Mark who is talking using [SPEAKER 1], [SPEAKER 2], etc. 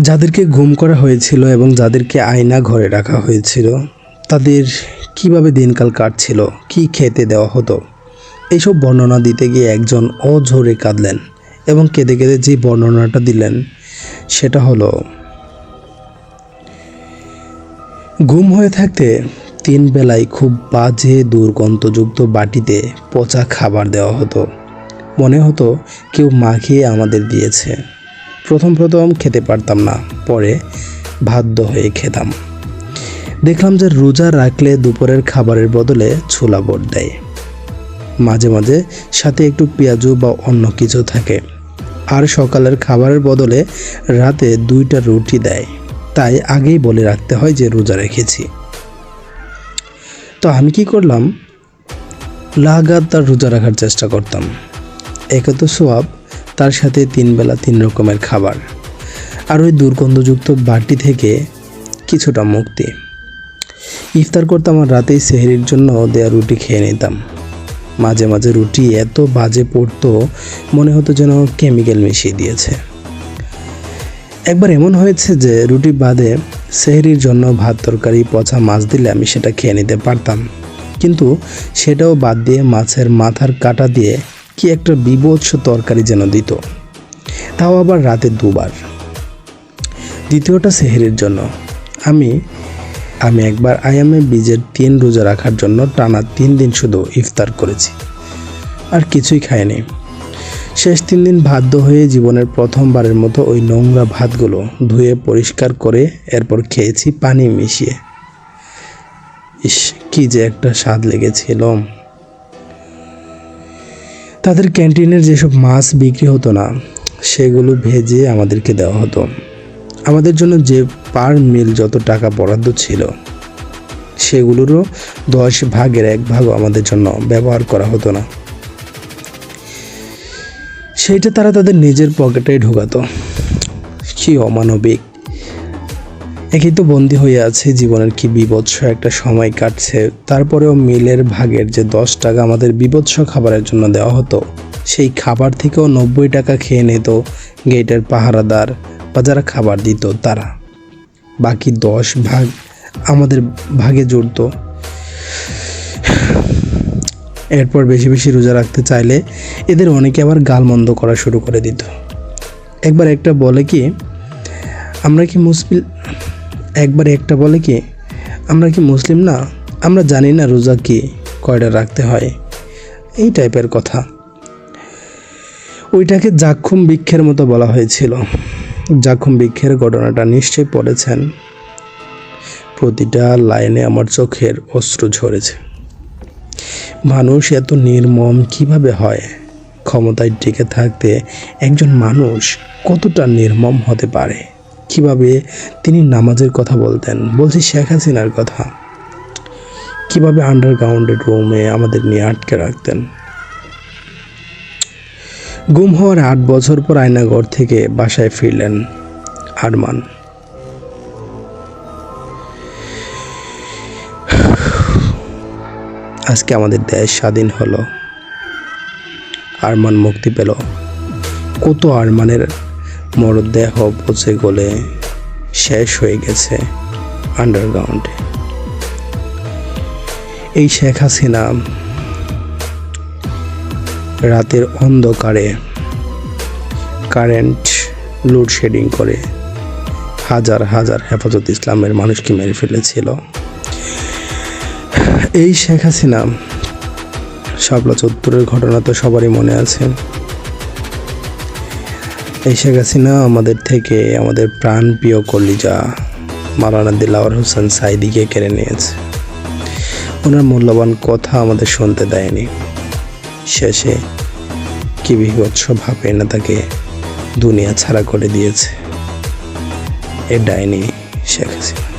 [SPEAKER 1] যাদেরকে গুম করা হয়েছিল এবং যাদেরকে আয়না ঘরে রাখা হয়েছিল, তাদের কীভাবে দিনকাল কাটছিল, কি খেতে দেওয়া হতো? এইসব বর্ণনা দিতে গিয়ে একজন অঝরে কাঁদলেন এবং কেঁদে কেঁদে যে বর্ণনাটা দিলেন, সেটা হলো, গুম হয়ে থাকতে তিন বেলায় খুব বাজে দুর্গন্ধযুক্ত বাটিতে পচা খাবার দেওয়া হতো। মনে হতো কেউ মাখিয়ে আমাদের দিয়েছে। প্রথম প্রথম খেতে পারতাম না, পরে বাধ্য হয়ে খেতাম। দেখলাম যে রোজা রাখলে দুপুরের খাবারের বদলে ছোলা বট দেয়। মাঝে মাঝে সাথে একটু পেঁয়াজু বা অন্য কিছু থাকে। আর সকালের খাবারের বদলে রাতে দুইটা রুটি দেয়। তাই আগেই বলে রাখতে হয় যে রোজা রেখেছি। তো আমি কি করলাম? লাগাতার রোজা রাখার চেষ্টা করতাম। একে তো সোয়াব তার সাথে তিন বেলা তিন রকমের খাবার আর ওই দুর্গন্ধযুক্ত বাটি থেকে কিছুটা মুক্তি। ইফতার করতাম আর রাতেই সেহরির জন্য দেয়া রুটি খেয়ে নিতাম। মাঝে মাঝে রুটি এত বাজে পড়তো, মনে হতো যেন কেমিক্যাল মিশিয়ে দিয়েছে। একবার এমন হয়েছে যে রুটি বাদে সেহরির জন্য ভাত তরকারি, পচা মাছ দিলে আমি সেটা খেয়ে নিতে পারতাম। কিন্তু সেটাও বাদ দিয়ে মাছের মাথার কাটা দিয়ে কি একটা বিভৎস তরকারি যেন দিত। তাও আবার রাতে দুবার। দ্বিতীয়টা সেহরির জন্য। আমি আমি একবার আয়ামে বীজের তিন রোজা রাখার জন্য টানা তিন দিন শুধু ইফতার করেছি। আর কিছুই খাইনি। শেষ তিন দিন বাধ্য হয়ে জীবনের প্রথমবারের মতো ওই নোংরা ভাতগুলো ধুয়ে পরিষ্কার করে এরপর খেয়েছি পানি মিশিয়ে। ইস, কি যে একটা স্বাদ লেগেছিল তাদের ক্যান্টিনের যেসব মাছ বিক্রি হতো না, সেগুলো ভেজে আমাদেরকে দেওয়া হতো। আমাদের জন্য যে পার মিল যত টাকা বরাদ্দ ছিল, সেগুলোরও দশ ভাগের এক ভাগও আমাদের জন্য ব্যবহার করা হতো না। সেইটা তারা তাদের নিজের পকেটে ঢোকাতো। কি অমানবিক একই তো বন্দি হয়ে আছে, জীবনের কি বিভৎস একটা সময় কাটছে। তারপরেও মিলের ভাগের যে দশ টাকা আমাদের বিভৎস খাবারের জন্য দেওয়া হতো, সেই খাবার থেকেও নব্বই টাকা খেয়ে নিত গেটের পাহারাদার বা যারা খাবার দিত তারা। বাকি দশ ভাগ আমাদের ভাগে জুড়তো। এরপর বেশি বেশি রোজা রাখতে চাইলে এদের অনেকে আবার গালমন্দ করা শুরু করে দিত। একবার একটা বলে কি, আমরা কি মুসলিম একবার একটা বলে কি, আমরা কি মুসলিম না? আমরা জানি না রোজা কি কয়টা রাখতে হয়। এই টাইপের কথা। ওইটাকে জাক্ষুম বৃক্ষের মতো বলা হয়েছিল। জাক্ষুম বৃক্ষের ঘটনাটা নিশ্চয়ই পড়েছেন। প্রতিটা লাইনে আমার চোখের অশ্রু ঝরেছে। মানুষ এত নির্মম কীভাবে হয়? ক্ষমতায় টিকে থাকতে একজন মানুষ কতটা নির্মম হতে পারে? কীভাবে তিনি নামাজের কথা বলতেন? বলছি শেখ হাসিনার কথা। কীভাবে আন্ডারগ্রাউন্ডের রুমে আমাদের নিয়ে আটকে রাখতেন? গুম হওয়ার আট বছর পর আয়নাগর থেকে বাসায় ফিরলেন আরমান। আজকে আমাদের দেশ স্বাধীন হলো। আরমান মুক্তি পেল। কত আরমানের মরদেহ পচে গলে শেষ হয়ে গেছে আন্ডারগ্রাউন্ডে এই শেখ হাসিনা রাতের অন্ধকারে কারেন্ট লোডশেডিং করে হাজার হাজার হেফাজত ইসলামের মানুষকে মেরে ফেলেছিল। এই শেখ হাসিনা শাপলা চত্বরের ঘটনা তো সবারই মনে আছে। এই শেখ না আমাদের থেকে আমাদের প্রাণ প্রিয় কলিজা মালানা দিলাওয়ার হোসেন সাইদিকে কেড়ে নিয়েছে। ওনার মূল্যবান কথা আমাদের শুনতে দেয়নি। শেষে কি বিভৎসভাবে না তাকে দুনিয়া ছাড়া করে দিয়েছে। এ ডাইনি শেখ হাসিনা।